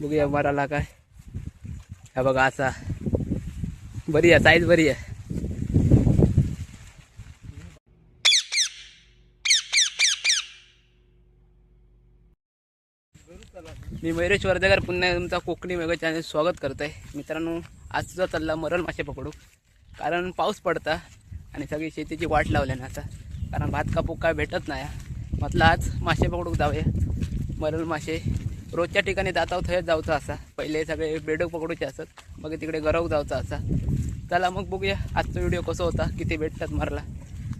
बघूया मराला काय. हा बघा असा. बरी आहे साईज बरी आहे. मी मयुरेश वर्धेकर पुन्हा तुमचा कोकणी वेगळं चॅनल स्वागत करत आहे मित्रांनो आज सुद्धा चालला मरल मासे पकडू. कारण पाऊस पडता आणि सगळी शेतीची वाट लावल्या ना आता. कारण भात कापू काय भेटत नाही. म्हटलं आज मासे पकडूक जाऊया. मरल मासे. रोजच्या ठिकाणी जाता थंयच जाऊचा असा. पहिले सगळे बेडूक पकडूचे असत मग तिकडे गरव जाऊचा असा. चला मग बघूया आजचा व्हिडिओ कसा होता किती भेटतात मारला.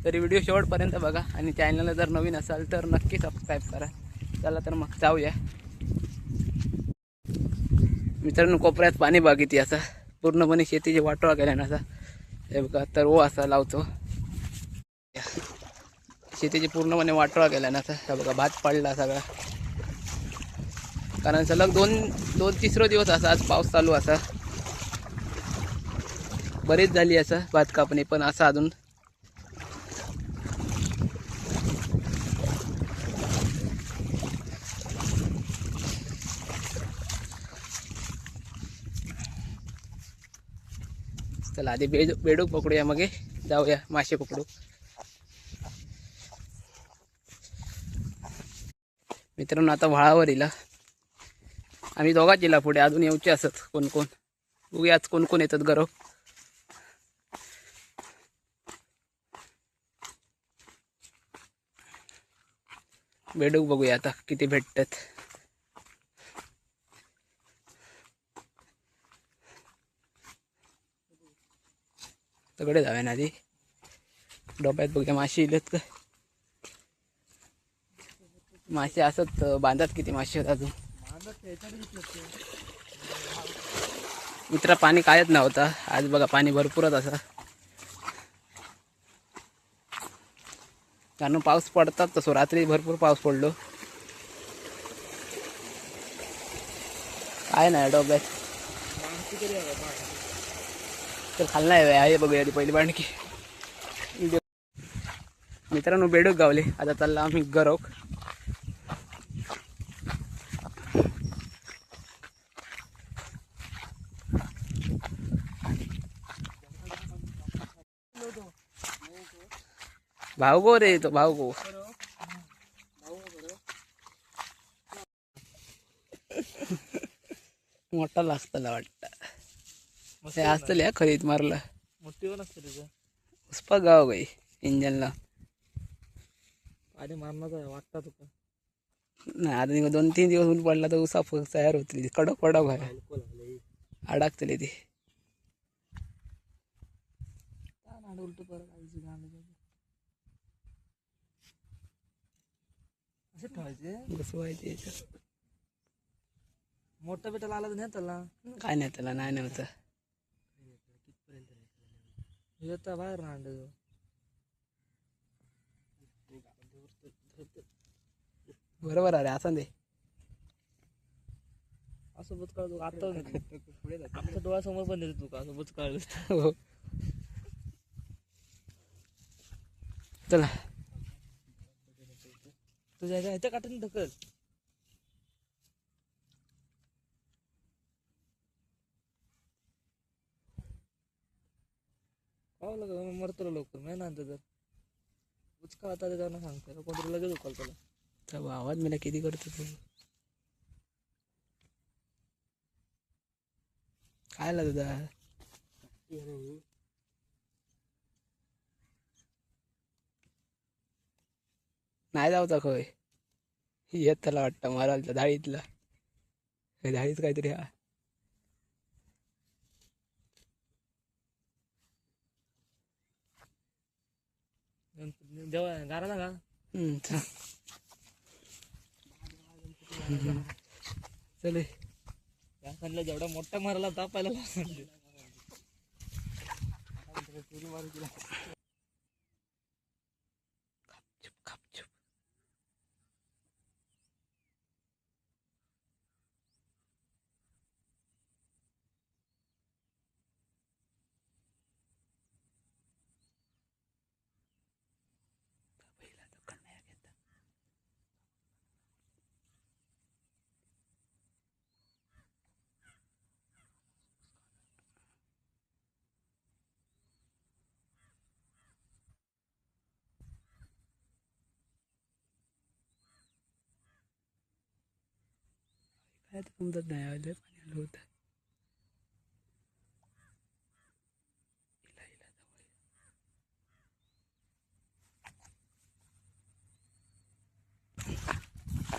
तरी व्हिडिओ शेवटपर्यंत बघा आणि चॅनलला जर नवीन असाल तर नक्की सबस्क्राईब करा. चला तर मग जाऊया. मित्रांनो कोपऱ्यात पाणी बागिती असा. पूर्णपणे शेतीची वाटोळा केल्या असा. हे बघा तर ओ असा लावतो. शेतीची पूर्णपणे वाटोळा केल्या असा. हे बघा भात पडला सगळा. कारण सलग दोन दोन तिसरो दिवस असा आज पाऊस चालू असा. बरीच झाली असं भात कापणी पण असं अजून. चला आधी बेड बेडूक पकडूया मग. जाऊया मासे पकडू. मित्रांनो आता व्हाळावर येला आम्ही दोघाच जिल्हा पुढे अजून येऊचे असत. कोण कोण? बघूया आज कोण कोण येतात गरव. बेडूक बघूया आता किती भेटतात. तगडे जावे ना आधी. डोब्यात बघूया मासे इलेत का? मासे असत बांधात किती मासे आहेत अजून? मित्रा पाणी कायच नव्हता. आज बघा पाणी भरपूरच असा. कारण पाऊस पडतात तसो रात्री भरपूर पाऊस पडलो. काय नाही डोब्यात तर खाल नाही आहे बघूया आधी पहिली बाणकी मित्रांनो बेडूक गावले. आता चालला आम्ही गरोक भाऊ गो रे तो भाऊ गो मोठा लागतला वाटतं ते असतले खरीद मारला मोठी पण असते त्याचं उस्पा गाव गाई इंजनला पाणी मारण्याचा वाटता तुका नाही आता निघा दोन तीन दिवस ऊन पडला तर उसा फक्त तयार होतली कडक कडक आहे अडकतली ती उलट परत असे ठेवायचे बसवायची याच्यात. मोठा बेटाला आला तर नाही त्याला काय नाही त्याला नाही नव्हतं येता बाहेर अंड बरोबर अरे असं दे असं बुचकाळ तू आता आमच्या डोळ्यासमोर पण देते तू का असं बुचकाळ हो चला तुझ्या ह्याच्या ह्याच्या काठीने ढकल. पाहू लग मरतो लवकर नाही ना तर. बुचका आता त्याच्यावर सांगते कोणतरी लगेच उकल त्याला. तर आवाज मला किती करतो तू. काय तुझा नाही जाऊचा खय येत त्याला वाटतं मारायला धाडीतला. हे धाडीत काहीतरी हा. जेव्हा गारा ना का हम्म, चल. चल. या सांगलं जेवढा मोठा मारायला तापायला काय तर समजत नाही आलं पाणी आलं होतं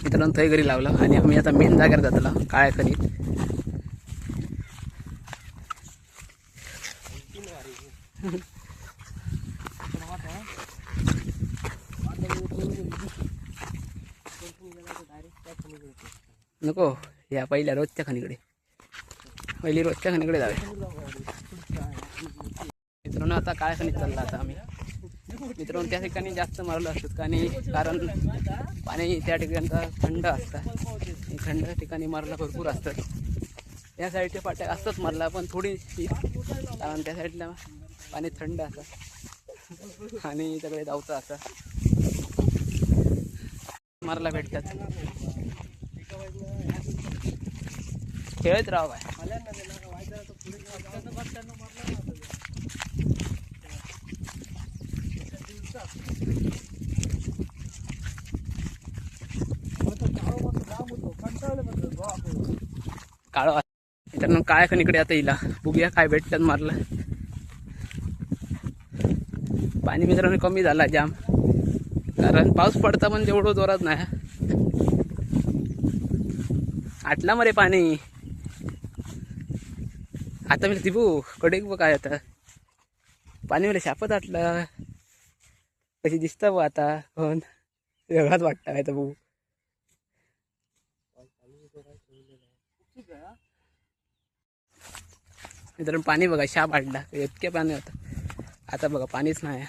मित्रांनो थंय घरी लावला आणि आम्ही आता मेन जाग्यावर जातला काळ्या खणीत नको या पहिल्या रोजच्या खणीकडे. पहिली रोजच्या खणीकडे जाऊया. मित्रांनो आता काय खणीत चालला आता आम्ही? मित्रांनो त्या ठिकाणी जास्त मारलं असतात आणि कारण पाणी त्या ठिकाणचा थंड असतं. थंड ठिकाणी मारला भरपूर असतात या साईडच्या पाट्या असतात मारला पण थोडी कारण त्या साईडला पाणी थंड असतं. आणि सगळे धावतं असं मारला भेटतात. खेळत राहा काय काळ मित्रांनो काय इकडे आता येईल बघूया काय भेटतात मारलं. पाणी मित्रांनो कमी झाला जाम. कारण पाऊस पडता पण तेवढं जोरात नाही. आटला मरे पाणी. आता मी दिबू कडे बघ काय आता पाणी मला शापत आटलं कशी दिसतं बघ आता पण वेगळाच वाटतं काय तर बघू. मित्रांनो पाणी बघा शाप आटला. इतके पाणी होतं. आता बघा पाणीच नाही.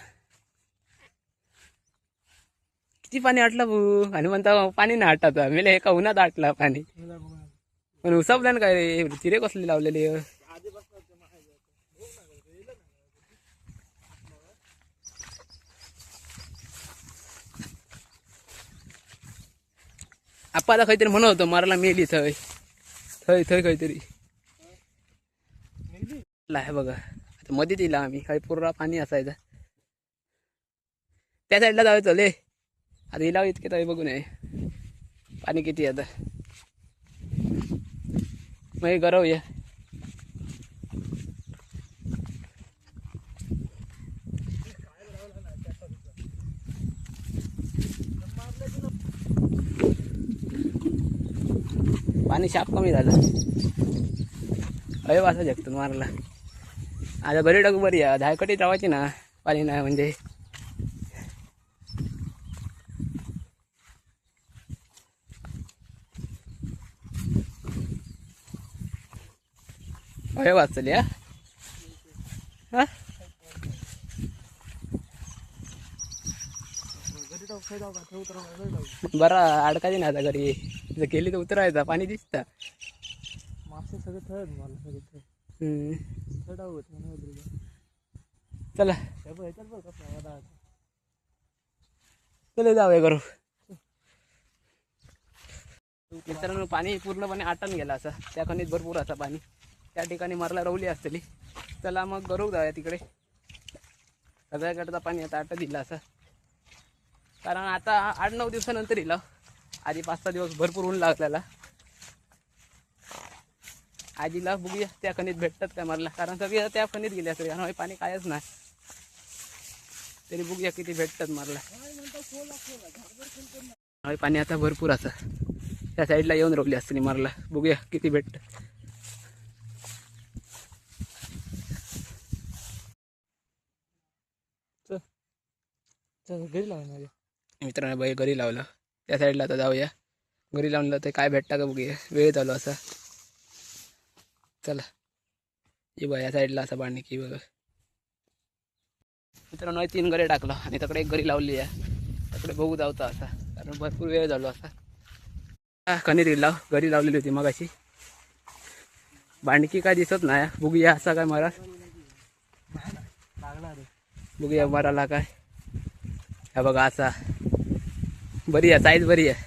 किती पाणी आटलं भाऊ आणि म्हणता पाणी नाही आटायचं मेले एका उन्हात आटला पाणी. पण उसापल्या ना काय रे? चिरे कसले लावलेले? आता काहीतरी म्हणत होतो मारायला मेली थंय. थंय थंय काहीतरी. आहे बघा आता मध्ये दिला आम्ही काही पुरा पाणी असायचं. त्या साईडला जाऊ चले आता हिला इतके तरी बघू नये पाणी किती आता? मग गरव या पाणी शाप कमी झालं. अय वासा जगतो मारला. आता बरी टाकू बरी आहे. धायकटी जावायची ना पाणी नाही म्हणजे. अय वाचली हा? बरा अडकायची ना आता घरी. जर गेली तर उतरायचा पाणी दिसतं. मासे सगळे थळत मला सगळे थळ. हम्म. थळ होत म्हणून चला. येतात वादळाचा. चले जाऊया करू मित्रांनो पाणी पूर्णपणे आटून गेला असं. त्या खणीत भरपूर असं पाणी. त्या ठिकाणी मरला रवली असतली. चला मग गरू जाऊया तिकडे. सगळ्याकडचा पाणी आता आटत दिला असं. कारण आता आठ नऊ दिवसानंतर येईल आधी पाच सहा दिवस भरपूर ऊन लागलेला आजीला बघूया त्या खणीत भेटतात काय मला? कारण सगळे त्या खणीत गेले असते कारण पाणी कायच नाही. तरी बघूया किती भेटतात मारला हवे पाणी आता भरपूर असं. त्या साईडला येऊन रोवली असते मारला बघूया किती भेटत. चल. घरी लावून माझ्या मित्रांनो बाई घरी लावलं. त्या साईडला आता जाऊया. घरी लावलं ते काय भेटता का बघूया. वेळ चालू असा. चला. ये बघा या साईडला असा पाणी की बघा. मित्रांनो तीन घरे टाकलं आणि तकडे एक घरी लावली आहे. तकडे बघू जावता असा. कारण भरपूर वेळ झालो असा. कणी लाव. घरी लावलेली होती मग अशी बांडकी काय दिसत नाही. बघूया असा काय मारा. लागला रे बघूया माराला काय. हा बघा असा. बरी आहे साईज बरी आहे.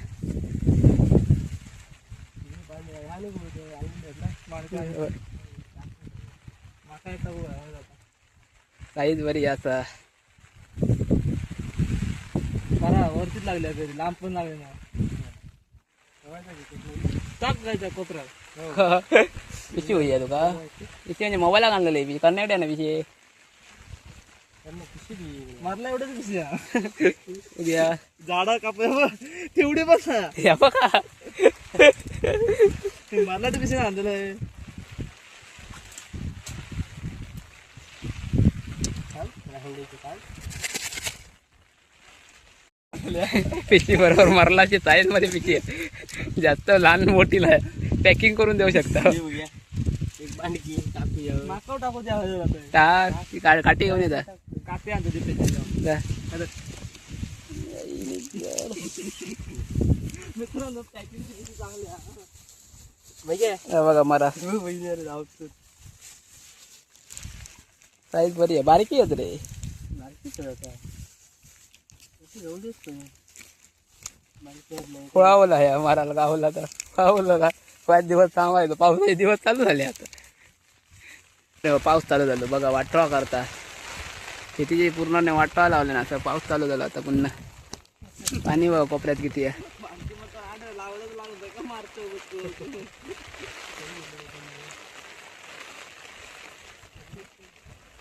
साईज बरी असा. बरा वरतीच लागले तरी लांब पण लागले ना टाक जायचं कोपऱ्यात. पिशी होई तुका? पिशी म्हणजे मोबाईलाक आणलेलं आहे करण्याकडे ना पिशी मारला एवढंच पिशव्या उद्या. झाडा कापल्या तेवढे बस. या बघा. मारला तर पिशव्या आणलेलं आहे. पिशी बरोबर मारलाची साईजमध्ये पिशी आहे. जास्त लहान मोठी पॅकिंग करून देऊ शकता. टाकू टाक काठी घेऊन येता कापे आणतो. मित्रांनो पॅकिंग म्हणजे बघा मारा. बहिणी राहतो साईज बरी आहे. बारीकी होत रे खोळावला आहे मारायला गावला तर. गावला का? पाच दिवस थांबायचो. पावसाचे दिवस चालू झाले आता. पाऊस चालू झालो. बघा वाटवा करता. शेतीचे पूर्ण नाही वाटवा लावले ना असं पाऊस चालू झाला आता पुन्हा. पाणी बघा कोपऱ्यात किती आहे?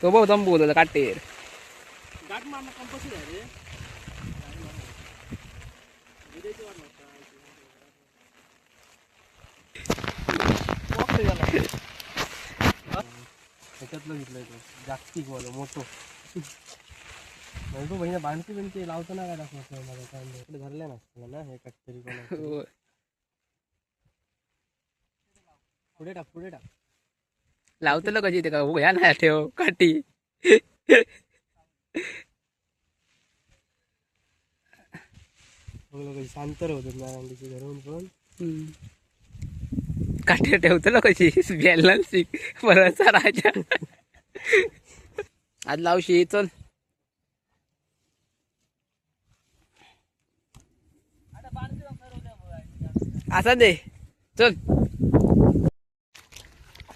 तो भाऊ तंबू होता काटेर त्याच्यातलं घेतलंय तो जागतिक वाला मोठं. तो बहिणी बांधती पण ते लावतो ना काय दाखवतो मला काय. इकडे धरले ना ना हे कटतरी कोणा होय. पुढे टाक पुढे टाक लावतलं कशी ते का ह्या नाही ठेव काठी शांत होतात ना अंडीची घरून पण. काठी ठेवतलं कशी बॅलन्स बराचसा राजा आज लावशी चल. असा दे. चल.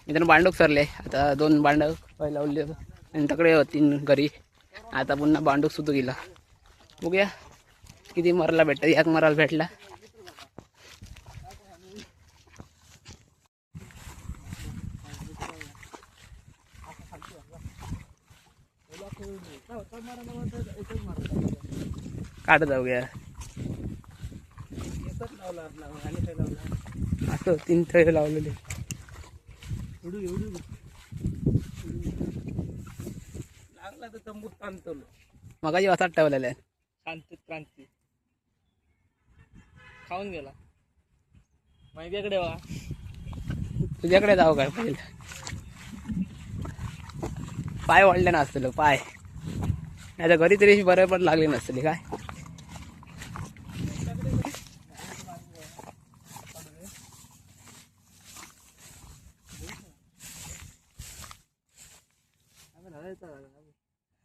मित्रांनो बांडूक सरले. आता दोन बांडव पहिला लावले आणि तकडे तीन घरी. आता पुन्हा बांडूक सुद्धा गेला. बघूया. किती मरला भेटत एक मराला भेटला. काढत जाऊ घ्या एकच लावला आपला आणि काय लावला असं तीन थळे लावलेले. लागला तर तंबूत ताणतो मगाची ठेवलेला. आहे शांती क्रांती. खाऊन गेला. माहितीकडे बघा तुझ्याकडे जाऊ काय पहिलं? पाय वाढले नसतील पाय. नाही तर घरी तरी बरं पण लागले नसतील काय?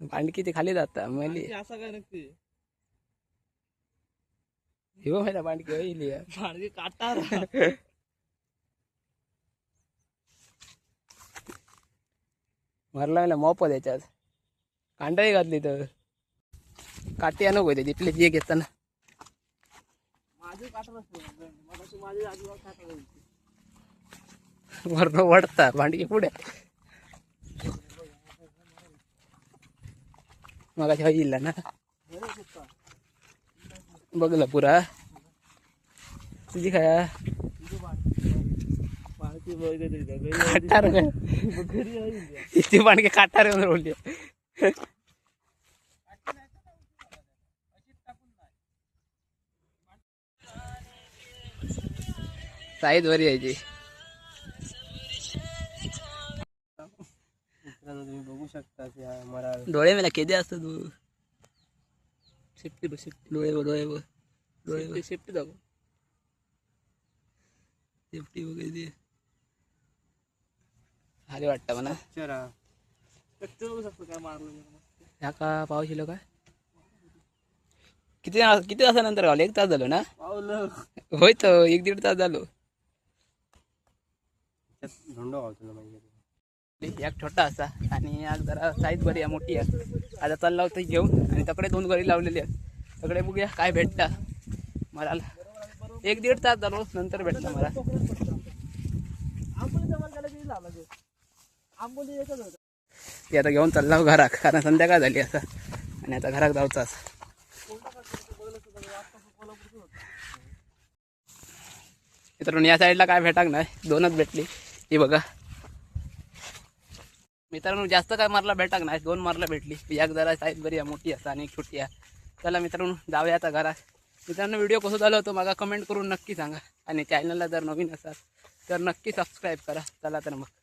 भांडकी ते खाली जातात मली. असा काय नक्की? भांडकी होईल भाडगी काटा मारला मला मॉप त्याच्यात. कांडाही घातली तर. काठी आणू होते तिथले जे घेताना. काटा काटा. वरण वडता भांडकी पुढे. मग होईल ना. बघला पुरा. तुझी काय? इथे काटार इथे काटार येऊन रोवली साईज बरी यायची डोळे मला केदे असतो तू? सेफ्टी बघ सेफ्टी डोळे बघ डोळे बघ. डोळे बघ. सेफ्टी दाखव. सेफ्टी वगैरे भारी वाटतं म्हणा. काय मारलं. ह्या का पाऊस येलो काय? किती किती तासानंतर आलो एक तास झालो ना? पावलं. होय तर एक दीड तास झालो. झोंड गावतो ना एक छोटा असा आणि आज जरा साईज बरी आहे मोठी आहे. आता चालला होता घेऊन आणि तकडे दोन गरी लावलेली आहेत. तकडे बघूया काय भेटता. मला एक दीड तास झालो नंतर भेटला मला. आंबोली ते आता घेऊन चालला हो घराक कारण संध्याकाळ झाली असा आणि आता घरात जाऊचाच मित्रांनो या साईडला काय भेटाक नाही. दोनच भेटली. ही बघा. मित्रांनो जास्त काय मारला भेटा नाही. दोन मारला भेटली. एक जरा साईज बरी आहे मोठी असा आणि एक छोटी आहे. चला मित्रांनो जाऊया आता घरात. मित्रांनो व्हिडिओ कसं झालं होतं मला कमेंट करून नक्की सांगा. आणि चॅनलला जर नवीन असाल तर नक्की सबस्क्राईब करा. चला तर मग.